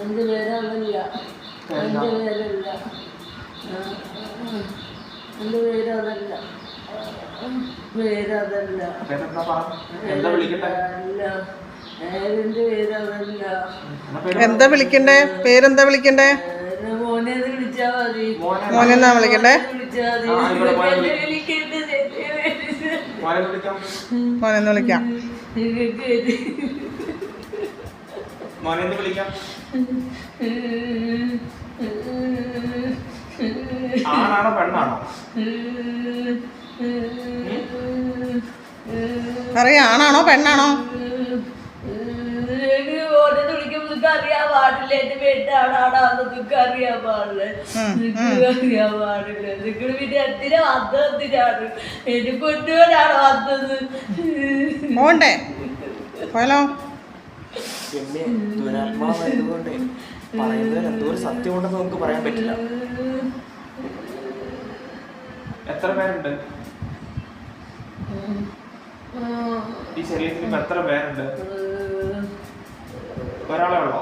എന്റെ പേരതല്ല എന്റെ പേരല്ല എന്റെ പേരതല്ല പേരതല്ല അല്ല. എന്താ വിളിക്കണ്ടേ? പേരെന്താ വിളിക്കണ്ടേ? മോനെന്നാ വിളിക്കണ്ടേ? വിളിച്ചാ മതി. ആ, ഇവിടെ മോനെ എന്നെ വിളി. വിളിക്കേണ്ടത് എന്റെ പേര് മോനെ വിളിക്കാം. മോനെന്ന് വിളിക്കാം. ആണാണോ പെണ്ണാണോ? അറിയാം ആണാണോ പെണ്ണാണോ? അറിയാൻ പാടില്ല എന്റെ വീട്ടാണാണോ നിങ്ങൾക്ക് അറിയാൻ പാടില്ല. നിങ്ങൾക്ക് അറിയാൻ പാടില്ല. നിങ്ങൾ പിന്നെ എന്തിനാ വന്നത്? എന്തിനാണ്? എന്റെ കൊണ്ടുപോലാണോ വന്നത്? പോണ്ടേ? പോയാലോ? പിന്നെ ദുരാത്മാവായതുകൊണ്ട് പറയുന്നതിൽ എന്തോ ഒരു സത്യമുണ്ടെന്ന് നമുക്ക് പറയാൻ പറ്റില്ല. എത്ര പേരുണ്ട്? ഈ ശരീരത്തിൽ എത്ര പേരുണ്ട്? ഒരാളെ ഉള്ളോ?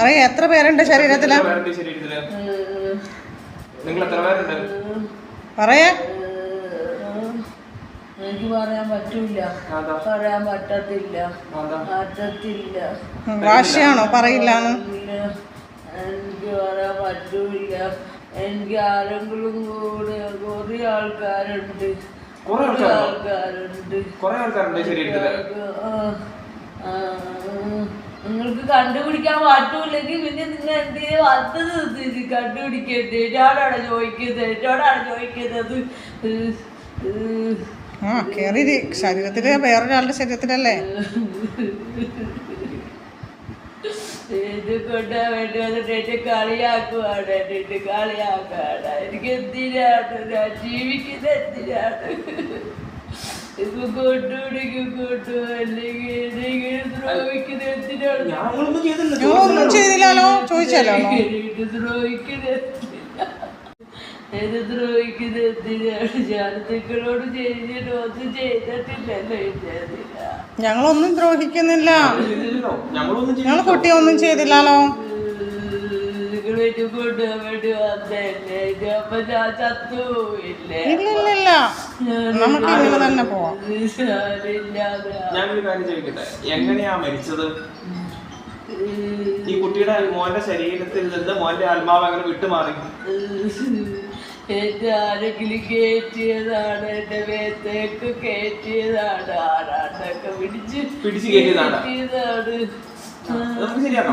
അറിയാം എത്ര പേരുണ്ട് ശരീരത്തിൽ? എത്ര പേരുണ്ട് ഈ ശരീരത്തിൽ? നിങ്ങൾ എത്ര പേരുണ്ട്? പറയേ. എനിക്ക് പറയാൻ പറ്റൂല. പറയാൻ പറ്റത്തില്ല. പറ്റത്തില്ല. വാശിയാണോ? പറയാൻ പറ്റൂല എനിക്ക് ആരെങ്കിലും കൂടെ കുറെ ആൾക്കാരുണ്ട്. കുറെ ആൾക്കാരുണ്ടോ? കുറെ ആൾക്കാരുണ്ട് നിങ്ങൾക്ക് കണ്ടുപിടിക്കാൻ പറ്റൂല്ലെങ്കിൽ പിന്നെ നിങ്ങൾ എന്തിനു വന്നത്? കണ്ടുപിടിക്കരുത്. എന്നോടാണ് ചോദിക്കുന്നത്. എന്നോടാണ് ചോദിക്കുന്നത്. ആ കേറി ശരീരത്തിൽ വേറൊരാളുടെ ശരീരത്തിലല്ലേ? ഇത് കൊണ്ടാ വേണ്ടി വന്നിട്ട് എന്നെ കളിയാക്കുവാണ്. എന്നിട്ട് കളിയാക്കാണ്. എനിക്ക് എന്തിനാണ് ഞാൻ ജീവിക്കുന്ന എന്തിനാണ് ഇപ്പൊ കൊണ്ടുപിടിക്കും കൊണ്ടു അല്ലെങ്കിൽ എന്തെങ്കിലും എന്തിനാണ്? എന്തിനാ? ഇത് ദ്രോഹിക്കുന്നത് എന്തിനാണ് ഞാൻ നിങ്ങളോട് ചെയ്തിട്ട് ഒന്നും ചെയ്തിട്ടില്ലല്ലോ എന്തിനാ ഞങ്ങളൊന്നും ദ്രോഹിക്കുന്നില്ല ഞങ്ങൾ കുട്ടിയൊന്നും കുട്ടിയെ ഒന്നും ചെയ്തില്ലല്ലോ ഇല്ലില്ല എന്നെ നമുക്ക് ഇങ്ങനെ തന്നെ പോവാം. ഞാനൊരു കാര്യം ചോദിക്കട്ടെ? എങ്ങനെയാ മരിച്ചത്? ഈ കുട്ടിയുടെ മോന്റെ ശരീരത്തിൽ നിന്ന് മോന്റെ ആത്മാവ് അങ്ങനെ വിട്ടുമാറി. എന്റെ ആരെങ്കിലും കയറ്റിയതാണ് എന്റെ മേത്തേക്ക് കയറ്റിയതാണ് ആരാണ്ടൊക്കെ പിടിച്ച് പിടിച്ച് കയറ്റിയതാണ് കയറ്റിയതാണ് നമുക്ക് ശരിയാണോ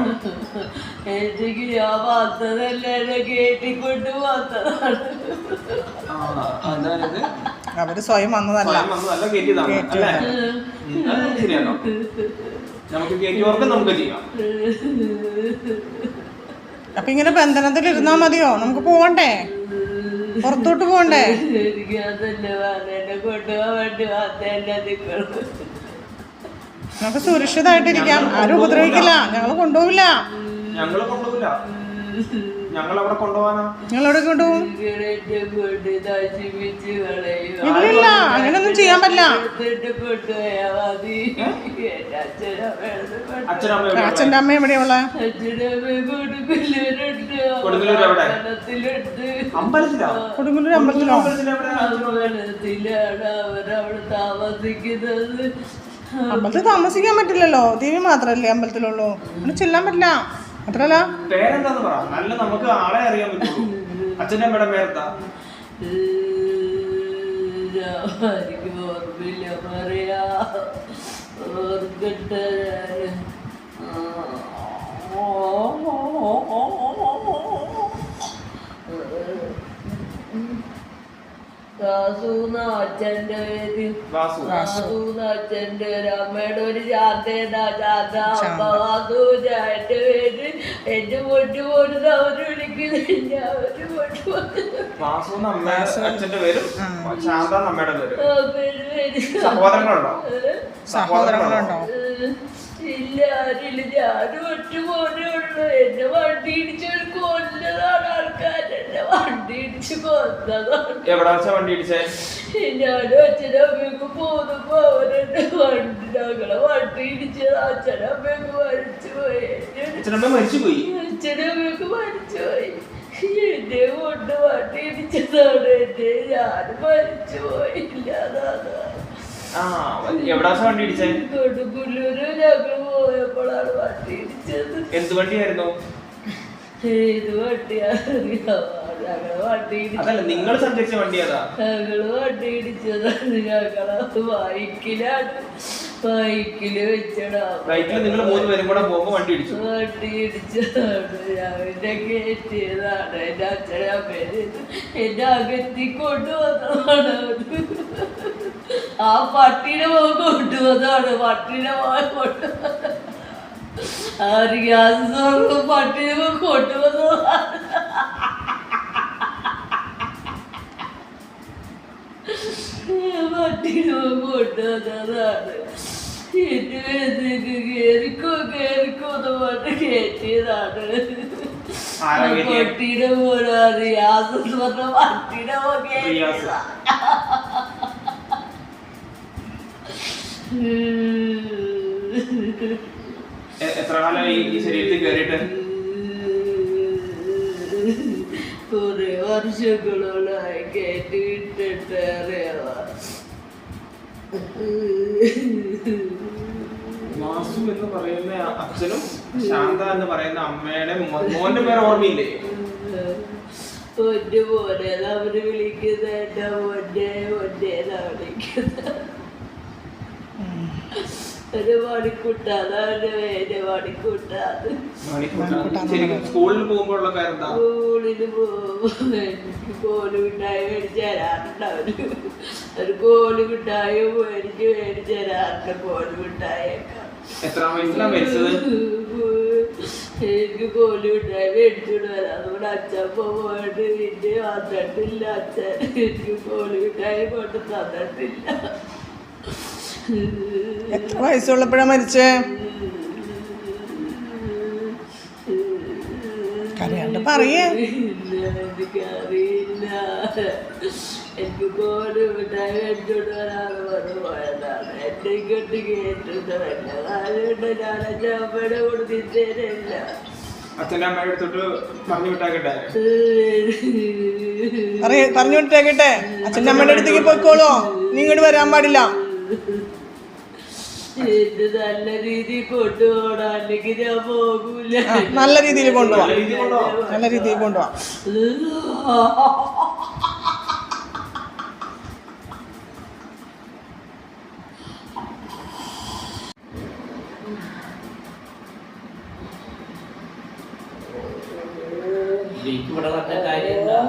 എനിക്ക് ഞാൻ വന്നതല്ല എന്നെ കയറ്റിക്കൊണ്ട് വന്നതാണ് അവർ സ്വയം വന്നതല്ല. അപ്പൊ ഇങ്ങനെ ബന്ധനത്തിൽ ഇരുന്നാ മതിയോ? നമുക്ക് പോവണ്ടേ? പുറത്തോട്ട് പോണ്ടേ? നിങ്ങൾ നമുക്ക് സുരക്ഷിതമായിട്ടിരിക്കാം. ആരും ഉപദ്രവിക്കില്ല. ഞങ്ങൾ കൊണ്ടുപോവില്ല ഞങ്ങൾ കൊണ്ടുപോകില്ല. ഞങ്ങൾ അവിടെ കൊണ്ടുപോകാനാ ഞങ്ങൾ എവിടെ കൊണ്ടുപോകും അങ്ങനെയൊന്നും ചെയ്യാൻ പറ്റില്ല? അച്ഛന്റെ അമ്മ എവിടെയുള്ള കൊടുങ്ങല്ലൂർ അമ്പലത്തിലാ? അമ്പലത്തിൽ താമസിക്കാൻ പറ്റില്ലല്ലോ. ദേവി മാത്രല്ലേ അമ്പലത്തിലുള്ളൂ. അവിടെ ചെല്ലാൻ പറ്റില്ല. അത്രല്ല. പേരെന്താന്ന് പറ. നല്ല നമുക്ക് ആളെ അറിയാൻ പറ്റുള്ളൂ. അച്ഛന്റെ അമ്മയുടെ പേരെന്താ? എനിക്ക് ഓർമ്മയില്ല പറയാ. ഓർക്കട്ടെ. അച്ഛന്റെ അച്ഛന്റെ അമ്മയുടെ ഒരു ചാന്തേതാ ചാത്ത അമ്മ വാസു പേര്. എന്റെ പൊന്നു പോലും അവർ വിളിക്കുന്നില്ല അവർ പോലും അമ്മയുടെ അച്ഛന്റെ പേരും ശാന്ത അമ്മയുടെ പേരും. സഹോദരങ്ങളുണ്ടോ? സഹോദരങ്ങളുണ്ടോ? ഇല്ല ആരില്ല. ഞാനും ഒറ്റ മോനേ ഉള്ളൂ. എന്നെ വണ്ടി ഇടിച്ച് കൊല്ലതാണ് ആൾക്കാർ എന്നെ വണ്ടി ഇടിച്ച് കൊന്നതാണ്. എവിടെ വെച്ചാ വണ്ടി ഇടിച്ചേ? ഞാനും അച്ഛനമ്മയൊക്കെ പോന്നപ്പോ അവരെന്നെ വണ്ടി ഞങ്ങളെ വണ്ടി ഇടിച്ചത് അച്ഛനമ്മയൊക്കെ മരിച്ചു പോയി എന്നെ അച്ഛനമ്മ മരിച്ചുപോയി. എന്നെ കൊണ്ട് വണ്ടി ഇടിച്ചതാണ് എന്നെ ഞാൻ ആ എവിടെ വണ്ടി ഇടിച്ചേ കൊടുങ്ങല്ലൂര് ഞങ്ങൾ പോയപ്പോഴാണ് വണ്ടി ഇടിച്ചത് എന്ത് വണ്ടിയായിരുന്നു ഏത് വണ്ടിയാ ഇടിച്ചത് അതല്ല നിങ്ങൾ സഞ്ചരിച്ച വണ്ടി ഏതാ? ഞങ്ങൾ വണ്ടി ഇടിച്ചതാണ് ഞങ്ങളത് ബൈക്കിലാണ്. ബൈക്കിൽ വെച്ചടാ. റൈറ്റിൽ നിങ്ങൾ മൂന്ന് പേരും കൂടെ പോകുമ്പോ വണ്ടി ഇടിച്ചു. വണ്ടി ഇടിച്ചതാണ് രാവിലെ കയറ്റിയതാണ് എന്റെ അച്ഛനെ അകത്തി കൊണ്ടുവന്നതാണ് ആ പട്ടിയുടെ മോൻ കൊണ്ടുവന്നതാണ് പട്ടിയുടെ മോൻ കൊണ്ടുവന്നത് ആ റിയാസ് പട്ടിയുടെ മോൻ കൊണ്ടുവന്നതാണ് പട്ടിയുടെ കൊണ്ടുവന്നതാണ് എന്റെ വേദനക്ക് കേറിക്കോ കേറിക്കോ എന്ന് പറഞ്ഞ് കയറ്റിയതാണ്? പട്ടിയുടെ മോനാ റിയാസ് എന്ന് പറഞ്ഞ പട്ടിയുടെ എത്ര കാലമായി ഈ ശരീരത്തിൽ കയറിയിട്ട് കുറെ വർഷങ്ങളോളായി കയറ്റി വാസു എന്ന് പറയുന്ന അച്ഛനും ശാന്ത എന്ന് പറയുന്ന അമ്മയുടെ മോന്റെ പേര് ഓർമ്മയില്ലേ? ഒറ്റ പോലെ അവർ എന്റെ വിളിക്കുന്നത്. ഒരു സ്കൂളിൽ പോകുമ്പോഴുള്ള സ്കൂളിൽ എനിക്ക് കോൽ മിഠായി മേടിച്ച് തരാറുണ്ട് അവർ ഒരു കോൽ മിഠായി മേടിച്ച് മേടിച്ച് തരാറുണ്ട് കോൽ മിഠായിയൊക്കെ എത്ര വയസ്സിലാണ് മരിച്ചത്? എനിക്ക് കോൽ മിഠായി മേടിച്ചുകൊണ്ട് വരാം. അതുകൊണ്ട് അച്ഛൻ പോയിട്ട് പിന്നെ വന്നിട്ടില്ല അച്ഛൻ. എനിക്ക് കോൽ മിഠായി കൊണ്ട് തന്നിട്ടില്ല. എത്ര വയസ്സുള്ളപ്പോഴാ മരിച്ചേ? കരയാണ്ട് അച്ഛന്റെ അമ്മയുടെ അടുത്തോട്ട് പറഞ്ഞു വിട്ടാക്കട്ടെ? പറയ പറഞ്ഞു വിട്ടേക്കട്ടെ. അച്ഛന്റെ അമ്മയുടെ അടുത്തേക്ക് പോയിക്കോളോ. നീ ഇങ്ങോട്ട് വരാൻ പാടില്ല. എന്നെ നല്ല രീതിയിൽ കൊണ്ടുപോകണം. അല്ലെങ്കിൽ ഞാൻ പോകൂല. നല്ല രീതിയിൽ കൊണ്ടുപോവാം. നല്ല രീതിയിൽ കൊണ്ടുപോവാം. നല്ല രീതിയിൽ കൊണ്ടുപോവാം ഇവിടെ വന്ന കാര്യം എന്താ?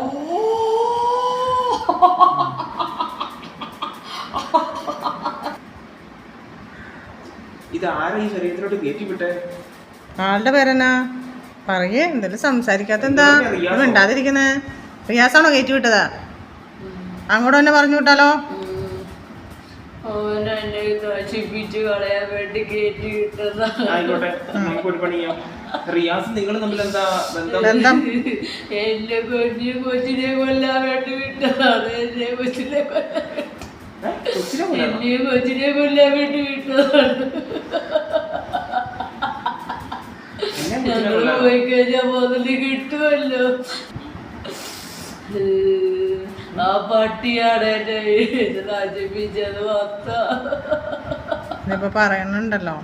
ഇത് ആരാ ഈ ശരീരത്തിലോട്ട് കയറ്റി വിട്ടേ ആളുടെ പേരെന്നാ? പറയേ എന്തെങ്കിലും സംസാരിക്കാത്ത എന്താ? മിണ്ടാതിരിക്കുന്നേ. റിയാസാണോ കയറ്റി വിട്ടതാ അങ്ങോട്ട് തന്നെ പറഞ്ഞു വിട്ടാലോ? എന്റെ ആയിക്കോട്ടെ നമുക്ക് ഒരു റിയാസ് നിങ്ങൾ തമ്മിൽ എന്താ ബന്ധം? കൊച്ചിനെ കൊല്ലാൻ വേണ്ടി വിട്ടതാണ് എന്റെ കൊച്ചിനെ കൊല്ലാൻ? കൊച്ചിനെ കൊല്ലാനോ? എന്നെ കൊച്ചിനെ കൊല്ലാൻ വേണ്ടി വിട്ടതാണ്. എന്നെ കൊച്ചിനെ ഞങ്ങൾ കൊല്ലാനോ? പോയി കഴിഞ്ഞാൽ മുതൽ കിട്ടുമല്ലോ. ആ പട്ടിയാണ് എന്നെ നശിപ്പിച്ചത് മൊത്തം. ഇതിപ്പോ പറയണുണ്ടല്ലോ.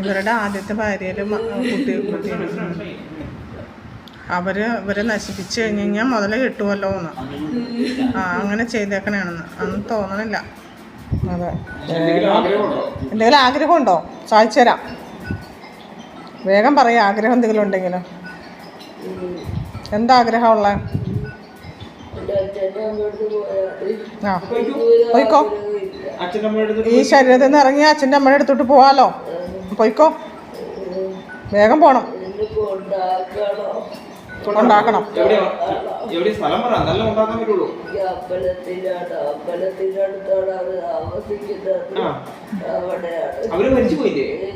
ഇവരുടെ ആദ്യത്തെ ഭാര്യയിലും കുട്ടികൾ കുട്ടി കുട്ടി അവർ ഇവരെ നശിപ്പിച്ചു കഴിഞ്ഞ് കഴിഞ്ഞാൽ മുതൽ കിട്ടുമല്ലോ എന്ന്. ആ അങ്ങനെ ചെയ്തേക്കണേണെന്ന്. അന്ന് തോന്നണില്ല. അതെ. എന്തെങ്കിലും ആഗ്രഹമുണ്ടോ? സാധിച്ചു തരാം. വേഗം പറയാം ആഗ്രഹം എന്തെങ്കിലും ഉണ്ടെങ്കിലും. എന്താ ആഗ്രഹമുള്ള ആ പോയിക്കോ. ഈ ശരീരത്തിൽ നിന്ന് ഇറങ്ങി അച്ഛന്റെ അമ്മയുടെ അടുത്തോട്ട് പോവാലോ. പോയിക്കോ. വേഗം പോണം. ഉണ്ടാക്കണം. താമസിക്കുന്നത്. അവർ മരിച്ചു പോയില്ലേ?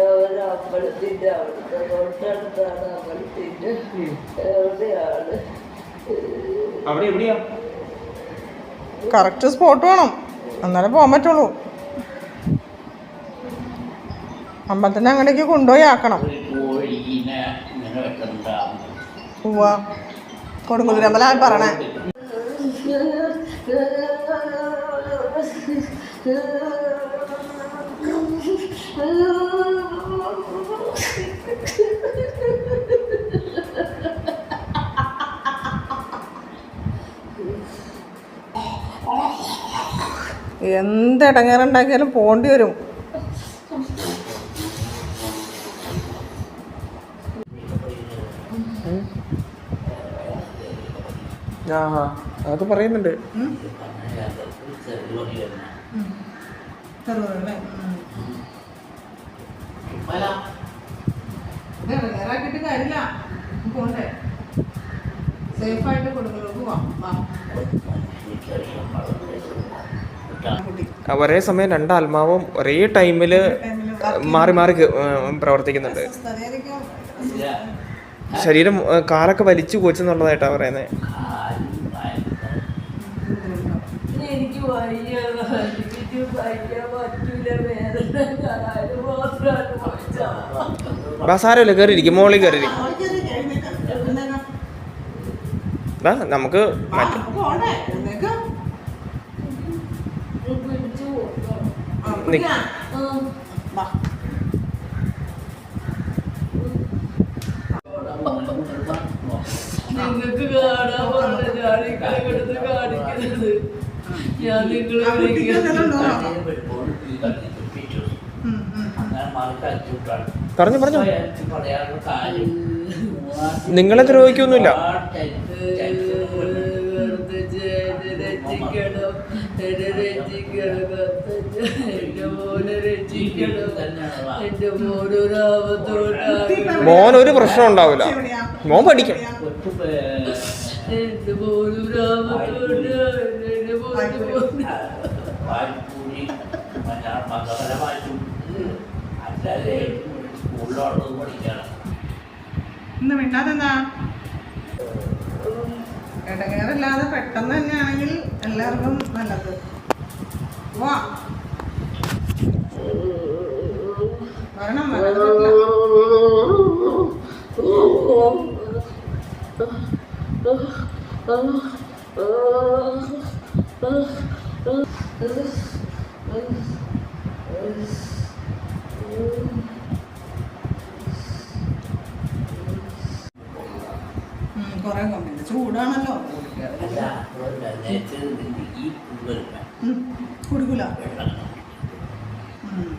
അവർ അമ്പലത്തിന്റെ അവിടുത്തെ തൊട്ടടുത്താണ് അമ്പലത്തിന്റെ എവിടെയാണ്? അവിടെ എവിടെയാ? കറക്റ്റ് സ്പോട്ട് വേണം. എന്നാലേ പോകാൻ പറ്റുള്ളൂ. അമ്പലത്തിന്റെ അങ്ങടേക്ക് കൊണ്ടുപോയി ആക്കണം. പോവാ കൊടുങ്ങല്ലൂർ അമ്പലം പറയണേ. എന്ത് ഇടങ്ങേറുണ്ടാക്കിയാലും പോണ്ടി വരും. ആ അതൊക്കെ പറയുന്നുണ്ട്. കാര്യമില്ല. പോണ്ടേ? സേഫായിട്ട് ഒരേ സമയം രണ്ട് ആത്മാവും ഒരേ ടൈമിൽ മാറി മാറി പ്രവർത്തിക്കുന്നുണ്ട്. ശരീരം കാറൊക്കെ കാലൊക്കെ വലിച്ചു കോച്ചെന്നുള്ളതായിട്ടാണ് പറയുന്നത് സാരമില്ല കയറിയിരിക്കും മോളിൽ കയറിയിരിക്കും നമുക്ക് കാര്യം പറഞ്ഞു പറഞ്ഞു. നിങ്ങളെ ദ്രോഹിക്കൊന്നുമില്ല. മോൻ ഒരു പ്രശ്നം ഉണ്ടാവില്ല. മോൻ പഠിക്കും മതപരമായിട്ടും അല്ലാതെ സ്കൂളിലുള്ളത് പഠിക്കണം ഇന്ന് മിണ്ടാതെന്താ? ഇടങ്ങേറില്ലാതെ പെട്ടെന്ന് തന്നെയാണെങ്കിൽ എല്ലാവർക്കും നല്ലത്. വാ. വരണം വരാതെ പറ്റില്ല. ഉം, കുറേ കമ്പിണ്ട് ചൂടാണല്ലോ അല്ല നേരത്തെ ഈ കൂടുതൽ ഉം, കുടിക്കൂല വെള്ളം ഉം.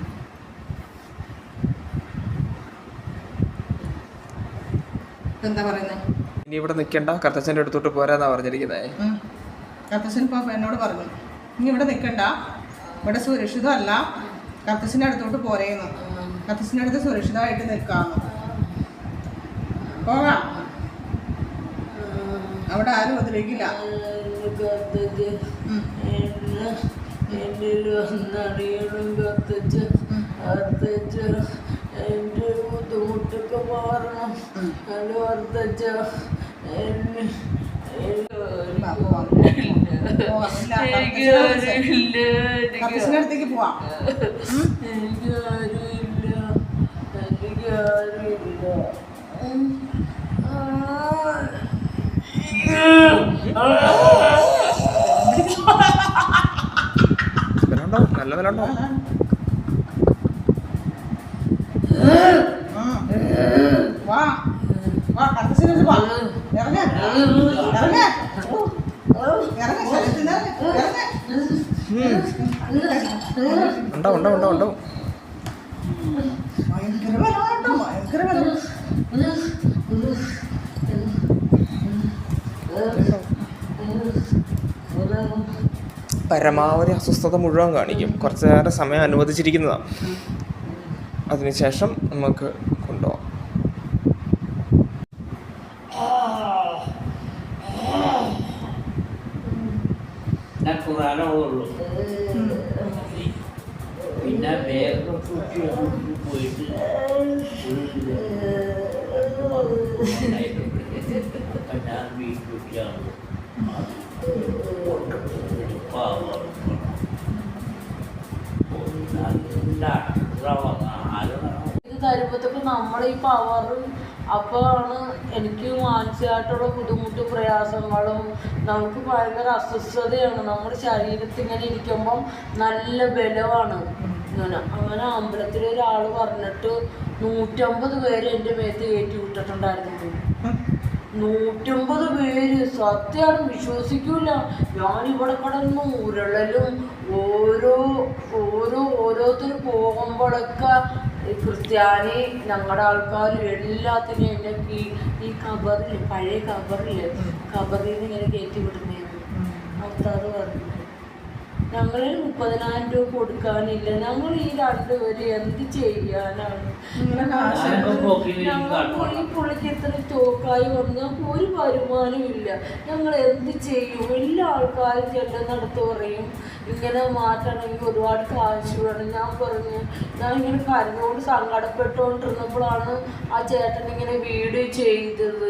ഇപ്പൊ എന്താ പറയുന്നത് ഇനി ഇവിടെ നിൽക്കണ്ട കർത്തച്ഛന്റെ അടുത്തോട്ട് പോരാന്നാ പറഞ്ഞിരിക്കുന്നത് കർത്തച്ഛൻ ഇപ്പൊ എന്നോട് പറഞ്ഞു നീ ഇവിടെ നിൽക്കണ്ട ഇവിടെ സുരക്ഷിതമല്ല കർത്തച്ഛന്റെ അടുത്തോട്ട് പോരേന്നു. കർത്തച്ഛന്റെ അടുത്ത് സുരക്ഷിതമായിട്ട് നിൽക്കാന്ന്. പോകാം. അവിടെ ആരും ഉപദ്രവിക്കില്ല എന്റെ വന്നറിയണം എന്റെ ബുദ്ധിമുട്ടൊക്കെ മാറണം അത് അർത്തച്ച അടുത്തേക്ക് പോവാം നല്ല വിലണ്ടാവും ഉം. വാ വാ അടുത്ത് വാ ഉണ്ടാവും ഉണ്ടാവും ഉണ്ടാവും ഉണ്ടാവും ഭയങ്കര ബലമാട്ടോ ഭയങ്കര ബലം പരമാവധി അസ്വസ്ഥത മുഴുവൻ കാണിക്കും. കുറച്ച് നേരം സമയം അനുവദിച്ചിരിക്കുന്നതാണ്. അതിനുശേഷം നമുക്ക് കൊണ്ടുപോകാം ഖുറാനുള്ളൂ പിന്നെ വേഗം പോയിട്ട് അപ്പൊ ഞാൻ വീട്ടിലാണ് ഇത് തരുമ്പോഴത്തേക്കും നമ്മുടെ ഈ പവറും അപ്പോഴാണ് എനിക്ക് മാനസികമായിട്ടുള്ള ബുദ്ധിമുട്ടും പ്രയാസങ്ങളും നമുക്ക് ഭയങ്കര അസ്വസ്ഥതയാണ്. നമ്മുടെ ശരീരത്തിൽ ഇങ്ങനെ ഇരിക്കുമ്പം നല്ല ബലമാണ് ഇങ്ങനെ അങ്ങനെ അമ്പലത്തിൽ ഒരാൾ പറഞ്ഞിട്ട് നൂറ്റമ്പത് പേര് എന്റെ മേത്ത് കയറ്റി വിട്ടിട്ടുണ്ടായിരുന്നു നൂറ്റമ്പത് പേര്. സത്യമാണ് വിശ്വസിക്കൂല. ഞാനിവിടെ കിടന്ന് ഉരുളലും ഓരോ ഓരോ ഓരോരുത്തർ പോകുമ്പോഴൊക്കെ ക്രിസ്ത്യാനി ഞങ്ങളുടെ ആൾക്കാരും എല്ലാത്തിനും എന്റെ ഈ ഈ കബറിൽ പഴയ കബറിൽ കബറിൽ നിന്ന് ഇങ്ങനെ കയറ്റി വിടുന്നേന്ന്. അത് പറഞ്ഞു? ഞങ്ങളിൽ മുപ്പതിനായിരം രൂപ കൊടുക്കാനില്ല. ഞങ്ങൾ ഈ രണ്ടുപേരും എന്ത് ചെയ്യാനാണ്? ഞങ്ങൾക്ക് ഈ പുള്ളിക്ക് എത്ര സ്റ്റോക്കായി വന്നു. ഞങ്ങൾക്ക് ഒരു വരുമാനം ഇല്ല. ഞങ്ങൾ എന്ത് ചെയ്യും? എല്ലാ ആൾക്കാരും ചെല്ലുന്നിടത്ത് പറയും. ഇങ്ങനെ മാറ്റണമെങ്കിൽ ഒരുപാട് കാശ് വേണം. ഞാൻ പറഞ്ഞു ഞാൻ ഇങ്ങനെ കരഞ്ഞുകൊണ്ട് സങ്കടപ്പെട്ടുകൊണ്ടിരുന്നപ്പോഴാണ് ആ ചേട്ടൻ ഇങ്ങനെ വീട് ചെയ്തത്.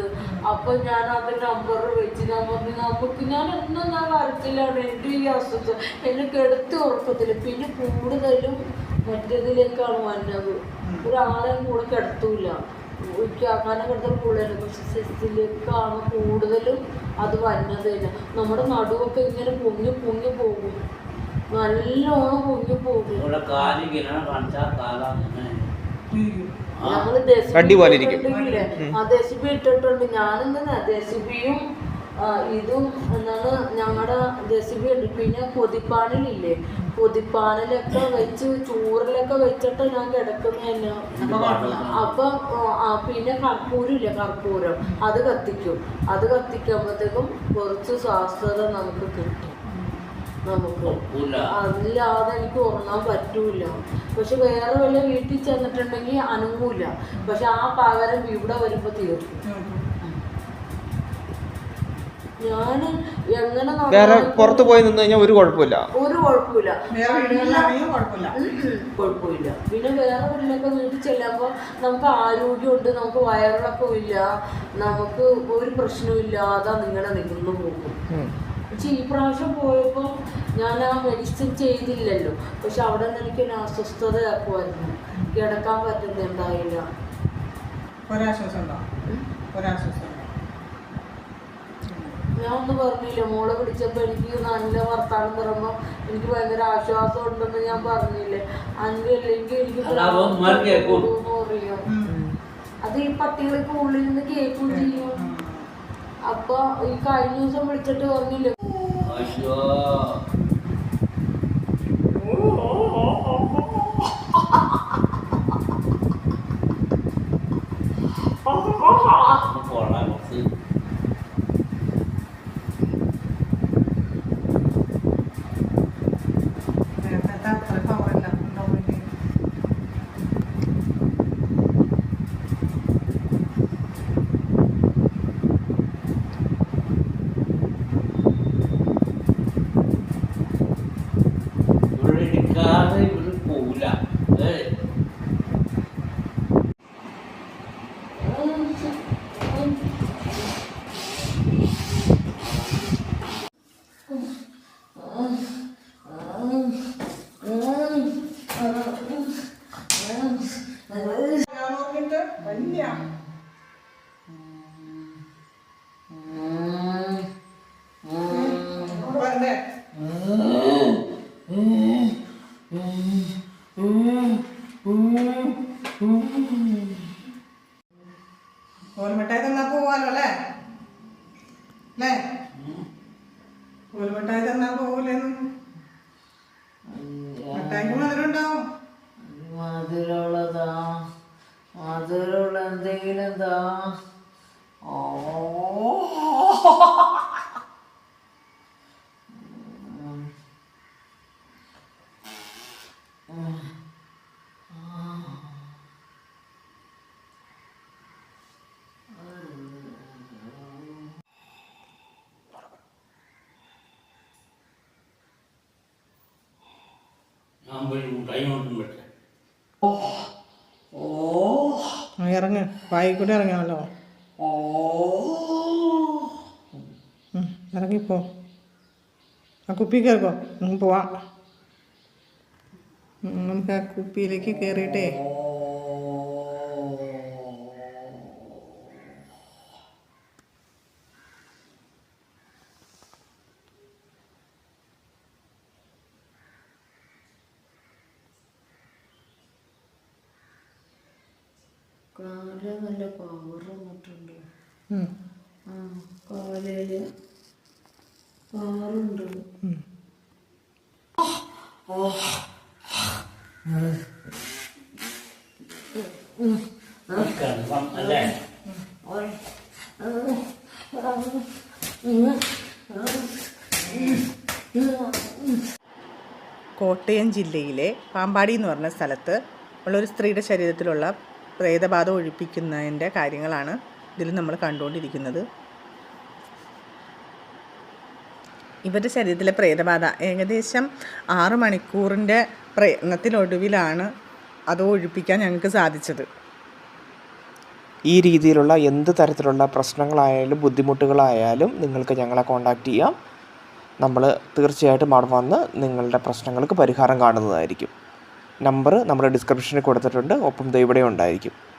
അപ്പം ഞാൻ അവൻ നമ്പർ വെച്ച് ഞാൻ പറഞ്ഞു നമുക്ക് ഞാൻ എന്നും ഞാൻ കരച്ചിലാണ് എന്റെ ഈ അസുഖം. എന്നെ കെടുത്ത് ഉറക്കത്തില്ല പിന്നെ കൂടുതലും മറ്റേതിലേക്കാണ് വന്നത്. ഒരാളെയും കൂടെ കിടത്തൂല. എനിക്ക് അങ്ങനെ കിടത്ത കൂടുതലും. പക്ഷെ സെസ്സിലേക്കാണ് കൂടുതലും അത് വന്നത് തന്നെ. നമ്മുടെ നടുവൊക്കെ ഇങ്ങനെ പൊങ്ങി പൊങ്ങി പോകും. നല്ലോണം പൊങ്ങി പോകും. ഞങ്ങൾ ദശിബി ഇട്ടിട്ടുണ്ട്. ഞാനിന്ന് ദശിബിയും ഇതും എന്താണ് ഞങ്ങളുടെ ദശിബി ഉണ്ട്. പിന്നെ കൊതിപ്പാനിലില്ലേ കൊതിപ്പാനിലൊക്കെ വെച്ച് ചൂറിലൊക്കെ വെച്ചിട്ട് ഞാൻ കിടക്കുന്നതന്നെ അപ്പൊ പിന്നെ കർപ്പൂരം ഇല്ലേ കർപ്പൂരം? അത് കത്തിക്കും. അത് കത്തിക്കുമ്പോഴത്തേക്കും കുറച്ച് സ്വാസ്ഥ്യത നമുക്ക് കിട്ടും. നമുക്ക്. അതില്ലാതെ എനിക്ക് ഉറങ്ങാൻ പറ്റൂല. പക്ഷെ വേറെ വല്ല വീട്ടിൽ ചെന്നിട്ടുണ്ടെങ്കിൽ അനങ്ങൂല. പക്ഷെ ആ പകരം ഇവിടെ വരുമ്പോ തീർക്കും. ഞാൻ എങ്ങനെ വേറെ പുറത്ത് പോയി നിന്ന് കഴിഞ്ഞാൽ ഒരു കുഴപ്പമില്ല. ഒരു കുഴപ്പമില്ല. വേറെ കുഴപ്പമില്ല. പിന്നെ വേറെ വീട്ടിലൊക്കെ വീട്ടിൽ ചെല്ലുമ്പോൾ നമുക്ക് ആരോഗ്യമുണ്ട് നമുക്ക് വയറിളക്കം ഇല്ല നമുക്ക് ഒരു പ്രശ്നമില്ലാതെ നിങ്ങളെ നിന്നു പോകും. പക്ഷെ ഈ പ്രാവശ്യം പോയപ്പോൾ ഞാൻ ആ മെഡിസിൻ ചെയ്തില്ലല്ലോ. പക്ഷെ അവിടെ നിന്ന് എനിക്ക് അസ്വസ്ഥത അസ്വസ്ഥതയാക്കുമായിരുന്നു കിടക്കാൻ പറ്റുന്നുണ്ടായില്ല. ഒരാശ്വാസം ഉണ്ടോ? ഒരാശ്വാസം. ഞാൻ ഒന്നും പറഞ്ഞില്ല. മോളെ പിടിച്ചപ്പോൾ എനിക്ക് നല്ല വർത്താനം പറയുമ്പോൾ എനിക്ക് ഭയങ്കര ആശ്വാസം ഉണ്ടെന്ന് ഞാൻ പറഞ്ഞില്ലേ. അന്നില്ലെങ്കിൽ എനിക്ക് പറയും അത് ഈ പട്ടികൾക്ക് ഉള്ളിൽ നിന്ന് കേൾക്കും ചെയ്യും. അപ്പൊ ഈ കഴിഞ്ഞ ദിവസം വിളിച്ചിട്ട് പറഞ്ഞില്ലേ? 거야. 어. 음. 음. 아. 음. 안 걸리고 라이언 വായി കൂടെ ഇറങ്ങാമല്ലോ ഇറങ്ങിപ്പോ. ആ കുപ്പി കയറിക്കോ പോവാം. നമുക്ക് ആ കുപ്പിയിലേക്ക് കയറിയിട്ടേ കോട്ടയം ജില്ലയിലെ പാമ്പാടി എന്ന് പറഞ്ഞ സ്ഥലത്ത് ഉള്ളൊരു സ്ത്രീയുടെ ശരീരത്തിലുള്ള പ്രേതബാധ ഒഴിപ്പിക്കുന്നതിന്റെ കാര്യങ്ങളാണ് ഇതിൽ നമ്മൾ കണ്ടുകൊണ്ടിരിക്കുന്നത്. ഇവരുടെ ശരീരത്തിലെ പ്രേതബാധ ഏകദേശം ആറ് മണിക്കൂറിന്റെ പ്രയത്നത്തിനൊടുവിലാണ് അത് ഒഴിപ്പിക്കാൻ ഞങ്ങൾക്ക് സാധിച്ചത്. ഈ രീതിയിലുള്ള എന്ത് തരത്തിലുള്ള പ്രശ്നങ്ങളായാലും ബുദ്ധിമുട്ടുകളായാലും നിങ്ങൾക്ക് ഞങ്ങളെ കോൺടാക്റ്റ് ചെയ്യാം. നമ്മൾ തീർച്ചയായിട്ടും അവിടെ വന്ന് നിങ്ങളുടെ പ്രശ്നങ്ങൾക്ക് പരിഹാരം കാണുന്നതായിരിക്കും. നമ്പർ നമ്മുടെ ഡിസ്ക്രിപ്ഷനിൽ കൊടുത്തിട്ടുണ്ട്. ഒപ്പം ദേ ഉണ്ടായിരിക്കും.